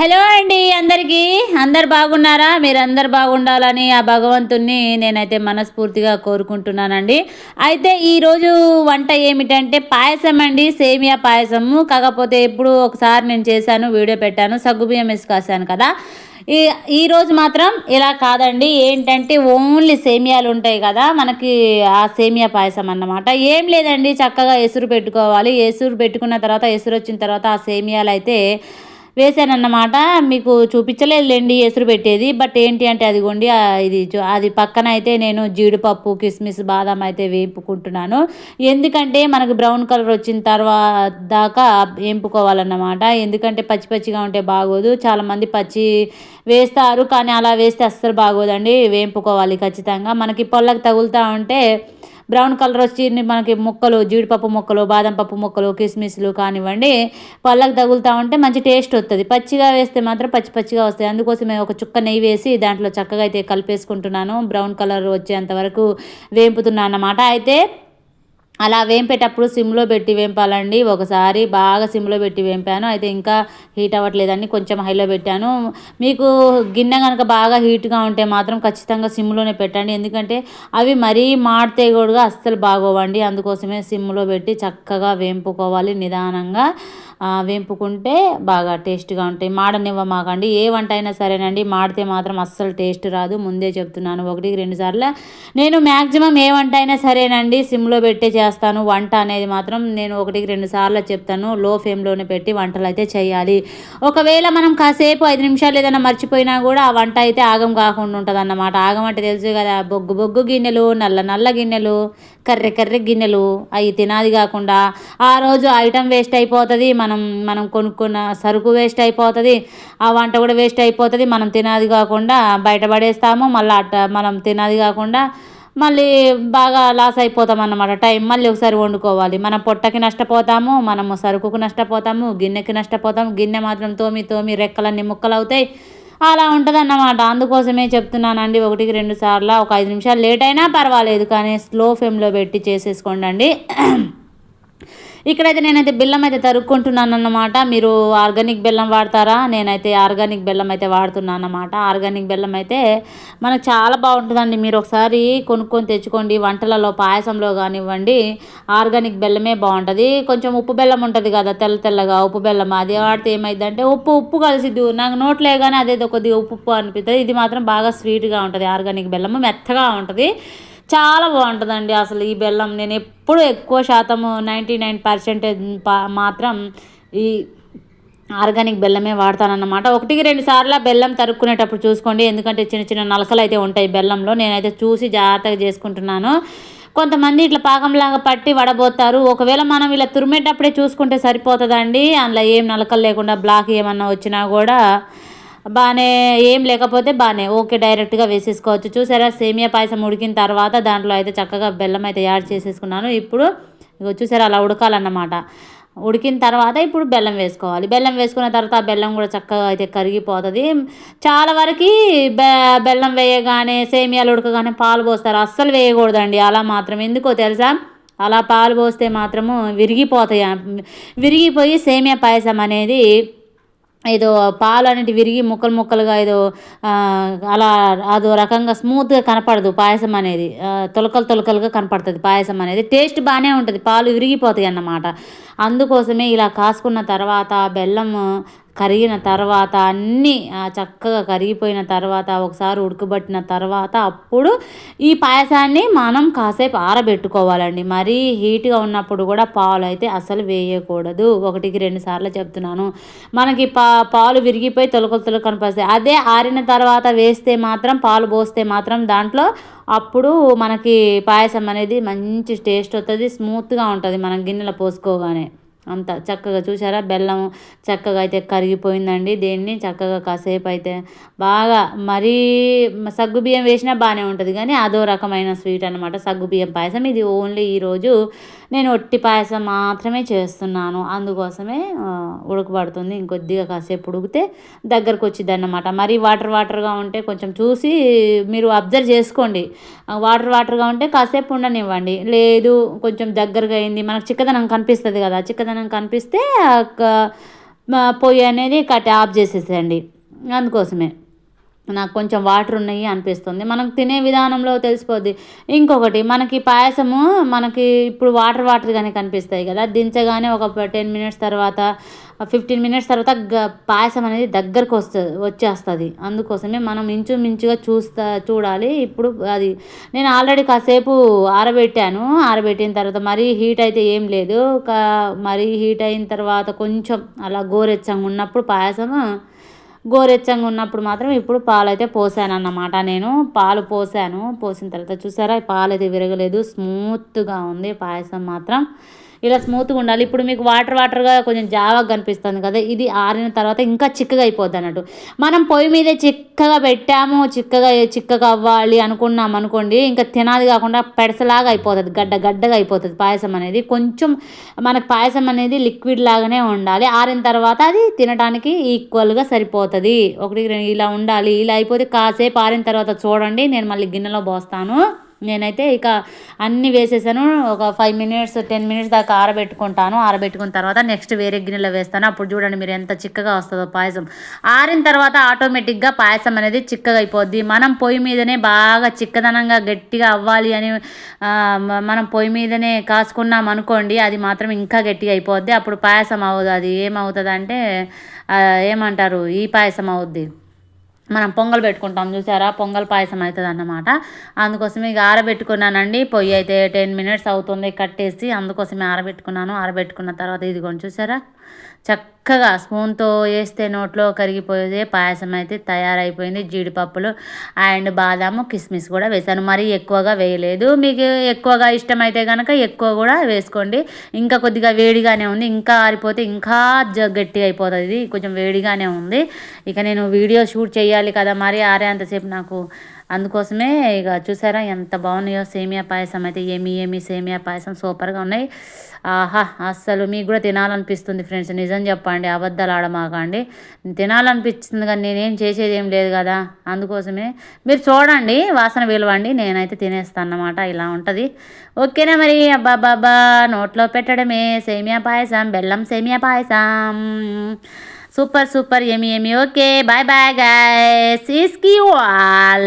Hello అండి అందరికీ. అందరు బాగున్నారా? మీరు అందరు బాగుండాలని ఆ భగవంతుణ్ణి నేనైతే మనస్ఫూర్తిగా కోరుకుంటున్నానండి. అయితే ఈరోజు వంట ఏమిటంటే పాయసం అండి సేమియా పాయసము. కాకపోతే ఎప్పుడు ఒకసారి నేను చేశాను వీడియో పెట్టాను సగ్గుబియ్యం వేసి కదా. ఈ ఈరోజు మాత్రం ఇలా కాదండి. ఏంటంటే ఓన్లీ సేమియాలు ఉంటాయి కదా మనకి ఆ సేమియా పాయసం అన్నమాట. ఏం లేదండి చక్కగా ఎసురు పెట్టుకోవాలి. ఎసురు పెట్టుకున్న తర్వాత ఎసురు వచ్చిన తర్వాత ఆ సేమియాలు అయితే వేసానన్నమాట మీకు చూపించలేదులేండి ఎసురు పెట్టేది. బట్ ఏంటి అంటే అదిగోండి ఇది అది పక్కన అయితే నేను జీడిపప్పు కిస్మిస్ బాదం అయితే వేపుకుంటున్నాను. ఎందుకంటే మనకు బ్రౌన్ కలర్ వచ్చిన తర్వాత దాకా వేపుకోవాలన్నమాట. ఎందుకంటే పచ్చి పచ్చిగా ఉంటే బాగోదు. చాలామంది పచ్చి వేస్తారు కానీ అలా వేస్తే అస్సలు బాగోదండి. వేపుకోవాలి ఖచ్చితంగా. మనకి పొల్లకు తగులుతూ ఉంటే బ్రౌన్ కలర్ వచ్చి మనకి ముక్కలు జీడిపప్పు ముక్కలు బాదం పప్పు ముక్కలు కిస్మిస్లు కానివ్వండి పళ్ళకు తగులుతూ ఉంటే మంచి టేస్ట్ వస్తుంది పచ్చిగా వేస్తే మాత్రం పచ్చి పచ్చిగా వస్తుంది అందుకోసమే ఒక చుక్క నెయ్యి వేసి దాంట్లో చక్కగా అయితే కలిపేసుకుంటున్నాను. బ్రౌన్ కలర్ వచ్చేంత వరకు వేపుతున్నాను అన్నమాట. అయితే అలా వేంపేటప్పుడు సిమ్లో పెట్టి వేంపాలండి. ఒకసారి బాగా సిమ్లో పెట్టి వేంపాను. అయితే ఇంకా హీట్ అవ్వట్లేదని కొంచెం హైలో పెట్టాను. మీకు గిన్నె కనుక బాగా హీట్గా ఉంటే మాత్రం ఖచ్చితంగా సిమ్లోనే పెట్టండి. ఎందుకంటే అవి మరీ మాడితే కూడా అస్సలు బాగోవండి. అందుకోసమే సిమ్లో పెట్టి చక్కగా వేంపుకోవాలి నిదానంగా. వేంపుకుంటే బాగా టేస్ట్గా ఉంటాయి. మాడనివ్వమాకండి ఏ వంట అయినా సరేనండి. మాడితే మాత్రం అస్సలు టేస్ట్ రాదు. ముందే చెప్తున్నాను. ఒకటికి రెండు సార్లు. నేను మ్యాక్సిమం ఏ వంట అయినా సరేనండి. సిమ్లో పెట్టే చేస్తాను. వంట అనేది మాత్రం నేను ఒకటికి రెండు సార్లు చెప్తాను. లో ఫ్లేమ్లోనే పెట్టి వంటలు అయితే చేయాలి. ఒకవేళ మనం కాసేపు ఐదు నిమిషాలు ఏదైనా మర్చిపోయినా కూడా ఆ వంట అయితే ఆగం కాకుండా ఉంటుంది అన్నమాట ఆగం అంటే తెలుసు కదా. బొగ్గు బొగ్గు గిన్నెలు నల్ల నల్ల గిన్నెలు కర్రె కర్రె గిన్నెలు. అవి తినాది కాకుండా ఆ రోజు ఐటమ్ వేస్ట్ అయిపోతుంది. మన మనం మనం కొనుక్కున్న సరుకు వేస్ట్ అయిపోతుంది ఆ వంట కూడా వేస్ట్ అయిపోతుంది మనం తినది కాకుండా బయటపడేస్తాము మళ్ళీ అట్ట మనం తినది కాకుండా మళ్ళీ బాగా లాస్ అయిపోతాం అన్నమాట. టైం మళ్ళీ ఒకసారి వండుకోవాలి. మనం పొట్టకి నష్టపోతాము మనము సరుకుకు నష్టపోతాము గిన్నెకి నష్టపోతాము గిన్నె మాత్రం తోమి తోమి రెక్కలన్నీ ముక్కలు అవుతాయి అలా ఉంటుంది అన్నమాట అందుకోసమే చెప్తున్నానండి ఒకటికి రెండు సార్లు ఒక ఐదు నిమిషాలు లేట్ అయినా పర్వాలేదు కానీ స్లో ఫ్లేమ్లో పెట్టి చేసేసుకోండి ఇక్కడైతే నేనైతే బెల్లం అయితే తరుక్కుంటున్నాను అన్నమాట మీరు ఆర్గానిక్ బెల్లం వాడతారా? నేనైతే ఆర్గానిక్ బెల్లం అయితే వాడుతున్నాను అన్నమాట ఆర్గానిక్ బెల్లం అయితే మనకు చాలా బాగుంటుందండి. మీరు ఒకసారి కొనుక్కొని తెచ్చుకోండి. వంటలలో పాయసంలో కానివ్వండి ఆర్గానిక్ బెల్లమే బాగుంటుంది. కొంచెం ఉప్పు బెల్లం ఉంటుంది కదా తెల్ల తెల్లగా ఉప్పు బెల్లం. అది వాడితే ఏమైందంటే ఉప్పు ఉప్పు కలిసిద్ది. నాకు నోట్లే కానీ అదేదో కొద్దిగా ఉప్పు ఉప్పు అనిపిస్తుంది ఇది మాత్రం బాగా స్వీట్గా ఉంటుంది. ఆర్గానిక్ బెల్లము మెత్తగా ఉంటుంది. చాలా బాగుంటుందండి అసలు ఈ బెల్లం. నేను ఎప్పుడు ఎక్కువ శాతము నైంటీ నైన్ పర్సెంటేజ్ మాత్రం ఈ ఆర్గానిక్ బెల్లమే వాడతానన్నమాట. ఒకటికి రెండు సార్లు బెల్లం తరుక్కునేటప్పుడు చూసుకోండి. ఎందుకంటే చిన్న చిన్న నలకలు అయితే ఉంటాయి బెల్లంలో. నేనైతే చూసి జాగ్రత్తగా చేసుకుంటున్నాను. కొంతమంది ఇట్లా పాకంలాగా పట్టి వడబోతారు. ఒకవేళ మనం ఇలా తురిమేటప్పుడే చూసుకుంటే సరిపోతుందండి. అందులో ఏం నలకలు లేకుండా బ్లాక్ ఏమన్నా వచ్చినా కూడా బాగానే ఏం లేకపోతే బాగానే ఓకే డైరెక్ట్గా వేసేసుకోవచ్చు. చూసారా? సేమియా పాయసం ఉడికిన తర్వాత దాంట్లో అయితే చక్కగా బెల్లం అయితే యాడ్ చేసేసుకున్నాను. ఇప్పుడు ఇగో చూసారా? అలా ఉడకాలన్నమాట. ఉడికిన తర్వాత ఇప్పుడు బెల్లం వేసుకోవాలి. బెల్లం వేసుకున్న తర్వాత ఆ బెల్లం కూడా చక్కగా అయితే కరిగిపోతుంది. చాలా వరకు బె బెల్లం వేయగానే సేమియాలు ఉడకగానే పాలు పోస్తారు. అస్సలు వేయకూడదండి. అలా మాత్రం. ఎందుకో తెలుసా? అలా పాలు పోస్తే మాత్రము విరిగిపోతాయి? విరిగిపోయి సేమియా పాయసం అనేది ఏదో పాలు అనేటివి విరిగి ముక్కలు ముక్కలుగా ఏదో అలా అదో రకంగా స్మూత్గా కనపడదు పాయసం అనేది. తొలకలు తొలకలుగా కనపడుతుంది పాయసం అనేది. టేస్ట్ బాగానే ఉంటుంది. పాలు విరిగిపోతాయి అన్నమాట. అందుకోసమే ఇలా కాసుకున్న తర్వాత బెల్లం కరిగిన తర్వాత అన్నీ చక్కగా కరిగిపోయిన తర్వాత ఒకసారి ఉడకబట్టిన తర్వాత అప్పుడు ఈ పాయసాన్ని మనం కాసేపు ఆరబెట్టుకోవాలండి. మరీ హీట్గా ఉన్నప్పుడు కూడా పాలు అయితే అసలు వేయకూడదు. ఒకటికి రెండు సార్లు చెప్తున్నాను. మనకి పా పాలు విరిగిపోయి తొలకలు తొలక కనిపిస్తాయి అదే ఆరిన తర్వాత వేస్తే మాత్రం పాలు పోస్తే మాత్రం దాంట్లో అప్పుడు మనకి పాయసం అనేది మంచి టేస్ట్ వస్తుంది స్మూత్గా ఉంటుంది మనం గిన్నెలో పోసుకోగానే. అంత చక్కగా చూసారా బెల్లం చక్కగా అయితే కరిగిపోయిందండి దీన్ని. చక్కగా కాసేపు అయితే బాగా మరీ సగ్గు బియ్యం వేసినా బాగానే ఉంటుంది కానీ అదో రకమైన స్వీట్ అనమాట సగ్గు బియ్యం పాయసం. ఇది ఓన్లీ ఈరోజు నేను ఒట్టి పాయసం మాత్రమే చేస్తున్నాను. అందుకోసమే ఉడకబడుతుంది. ఇంకొద్దిగా కాసేపు ఉడికితే దగ్గరకు వచ్చింది అన్నమాట మరీ వాటర్ వాటర్గా ఉంటే కొంచెం చూసి మీరు అబ్జర్వ్ చేసుకోండి. వాటర్ వాటర్గా ఉంటే కాసేపు ఉండనివ్వండి. లేదు కొంచెం దగ్గరగా అయింది. మనకు చిక్కదనం కనిపిస్తుంది కదా చిక్కదనం కనిపిస్తే పొయ్యి అనేది కట్ ఆఫ్ చేసేసేయండి. అందుకోసమే. నాకు కొంచెం వాటర్ ఉన్నాయి అనిపిస్తుంది. మనకు తినే విధానంలో తెలిసిపోద్ది. ఇంకొకటి మనకి పాయసము మనకి ఇప్పుడు వాటర్ వాటర్గానే కనిపిస్తాయి కదా. దించగానే ఒక టెన్ మినిట్స్ తర్వాత ఫిఫ్టీన్ మినిట్స్ తర్వాత గ పాయసం అనేది దగ్గరకు వస్తుంది వచ్చేస్తుంది. అందుకోసమే మనం ఇంచుమించుగా చూస్తా చూడాలి. ఇప్పుడు అది నేను ఆల్రెడీ కాసేపు ఆరబెట్టాను. ఆరబెట్టిన తర్వాత మరీ హీట్ అయితే ఏం లేదు. మరీ హీట్ అయిన తర్వాత కొంచెం అలా గోరెచ్చంగా ఉన్నప్పుడు పాయసం గోరెచ్చంగా ఉన్నప్పుడు మాత్రం ఇప్పుడు పాలు అయితే పోసాను అన్నమాట నేను పాలు పోసాను. పోసిన తర్వాత చూసారా పాలు అయితే విరగలేదు. స్మూత్గా ఉంది పాయసం మాత్రం. ఇలా స్మూత్గా ఉండాలి. ఇప్పుడు మీకు వాటర్ వాటర్గా కొంచెం జావాగా కనిపిస్తుంది కదా ఇది ఆరిన తర్వాత ఇంకా చిక్కగా అయిపోద్ది అన్నట్టు. మనం పొయ్యి మీదే చిక్కగా పెట్టాము చిక్కగా చిక్కగా అవ్వాలి అనుకున్నాం అనుకోండి ఇంకా తినాది కాకుండా పెడసలాగా అయిపోతుంది గడ్డ గడ్డగా అయిపోతుంది పాయసం అనేది. కొంచెం మనకు పాయసం అనేది లిక్విడ్ లాగానే ఉండాలి. ఆరిన తర్వాత అది తినడానికి ఈక్వల్గా సరిపోతుంది. ఒకటి ఇలా ఉండాలి ఇలా అయిపోతే కాసేపు ఆరిన తర్వాత చూడండి నేను మళ్ళీ గిన్నెలో పోస్తాను. నేనైతే ఇక అన్నీ వేసేసాను. ఒక ఫైవ్ మినిట్స్ టెన్ మినిట్స్ దాకా ఆరబెట్టుకుంటాను. ఆరబెట్టుకున్న తర్వాత నెక్స్ట్ వేరే గిన్నెలో వేస్తాను. అప్పుడు చూడండి మీరు ఎంత చిక్కగా వస్తుందో పాయసం. ఆరిన తర్వాత ఆటోమేటిక్గా పాయసం అనేది చిక్కగా అయిపోద్ది. మనం పొయ్యి మీదనే బాగా చిక్కదనంగా గట్టిగా అవ్వాలి అని మనం పొయ్యి మీదనే కాసుకున్నాం అనుకోండి అది మాత్రం ఇంకా గట్టిగా అయిపోద్ది. అప్పుడు పాయసం అవ్వదు అది ఏమవుతుంది అంటే ఏమంటారు? ఈ పాయసం అవుద్ది. మనం పొంగల్ పెట్టుకుంటాం చూసారా? పొంగల్ పాయసం అవుతుంది అన్నమాట అందుకోసం ఇక ఆరబెట్టుకున్నానండి. పొయ్యి అయితే టెన్ మినిట్స్ అవుతుంది కట్టేసి అందుకోసమే ఆరబెట్టుకున్నాను. ఆరబెట్టుకున్న తర్వాత ఇదిగోండి చూసారా? చక్కగా స్పూన్తో వేస్తే నోట్లో కరిగిపోయేదే పాయసం అయితే తయారైపోయింది. జీడిపప్పులు అండ్ బాదాము కిస్మిస్ కూడా వేసాను. మరీ ఎక్కువగా వేయలేదు. మీకు ఎక్కువగా ఇష్టమైతే కనుక ఎక్కువ కూడా వేసుకోండి. ఇంకా కొద్దిగా వేడిగానే ఉంది. ఇంకా ఆరిపోతే ఇంకా గట్టి అయిపోతుంది. కొంచెం వేడిగానే ఉంది. ఇక నేను వీడియో షూట్ చేయాలి కదా మరి. ఆరేంతసేపు నాకు అందుకోసమే ఇక చూసారా ఎంత బాగున్నాయో సేమియా పాయసం అయితే ఏమి ఏమి సేమియా పాయసం సూపర్గా ఉన్నాయి. ఆహా అస్సలు మీకు కూడా తినాలనిపిస్తుంది ఫ్రెండ్స్. నిజం చెప్పండి అబద్ధాలు ఆడమాకండి. తినాలనిపిస్తుంది కానీ నేనేం చేసేది ఏం లేదు కదా. అందుకోసమే మీరు చూడండి వాసన విలువండి. నేనైతే తినేస్తాను అన్నమాట ఇలా ఉంటుంది. ఓకేనా మరి? అబ్బా బాబా నోట్లో పెట్టడమే. సేమియా పాయసం బెల్లం సేమియా పాయసం. Super super yummy yummy okay bye bye guys इसकी वाल